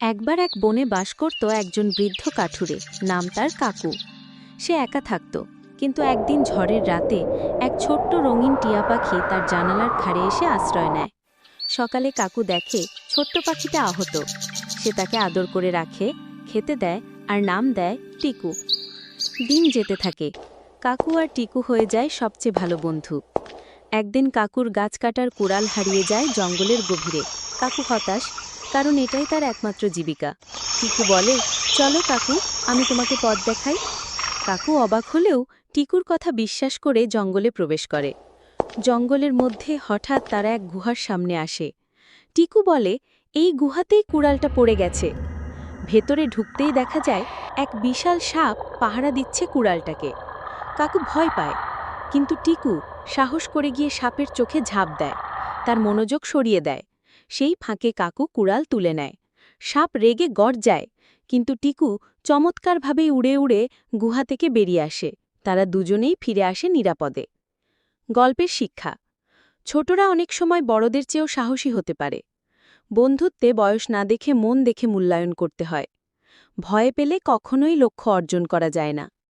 একবার এক বনে বাস করত একজন বৃদ্ধ কাঠুরে, নাম তার কাকু। সে একা থাকত, কিন্তু একদিন ঝড়ের রাতে এক ছোট্ট রঙিন টিয়া পাখি তার জানালার ধারে এসে আশ্রয় নেয়। সকালে কাকু দেখে ছোট্ট পাখিটা আহত। সে তাকে আদর করে রাখে, খেতে দেয় আর নাম দেয় টিকু। দিন যেতে থাকে। কাকু আর টিকু হয়ে যায় সবচেয়ে ভালো বন্ধু। একদিন কাকুর গাছ কাটার কুড়াল হারিয়ে যায় জঙ্গলের গভীরে। কাকু হতাশ কারণ এটাই তার একমাত্র জীবিকা। টিকু বলে, চলো কাকু, আমি তোমাকে পথ দেখাই। কাকু অবাক হলেও টিকুর কথা বিশ্বাস করে জঙ্গলে প্রবেশ করে। জঙ্গলের মধ্যে হঠাৎ তারা এক গুহার সামনে আসে। টিকু বলে, এই গুহাতেই কুড়ালটা পড়ে গেছে। ভেতরে ঢুকতেই দেখা যায়, এক বিশাল সাপ পাহারা দিচ্ছে কুড়ালটাকে। কাকু ভয় পায়, কিন্তু টিকু সাহস করে গিয়ে সাপের চোখে ঝাঁপ দেয়, তার মনোযোগ সরিয়ে দেয়। সেই ফাঁকে কাকু কুড়াল তুলে নেয়। সাপ রেগে গড়-যায় কিন্তু টিকু চমৎকারভাবে উড়ে উড়ে গুহা থেকে বেরিয়ে আসে। তারা দুজনেই ফিরে আসে নিরাপদে। গল্পের শিক্ষা। ছোটরা অনেক সময় বড়দের চেয়েও সাহসী হতে পারে। বন্ধুত্বে বয়স না দেখে মন দেখে মূল্যায়ন করতে হয়। ভয়ে পেলে কখনোই লক্ষ্য অর্জন করা যায় না।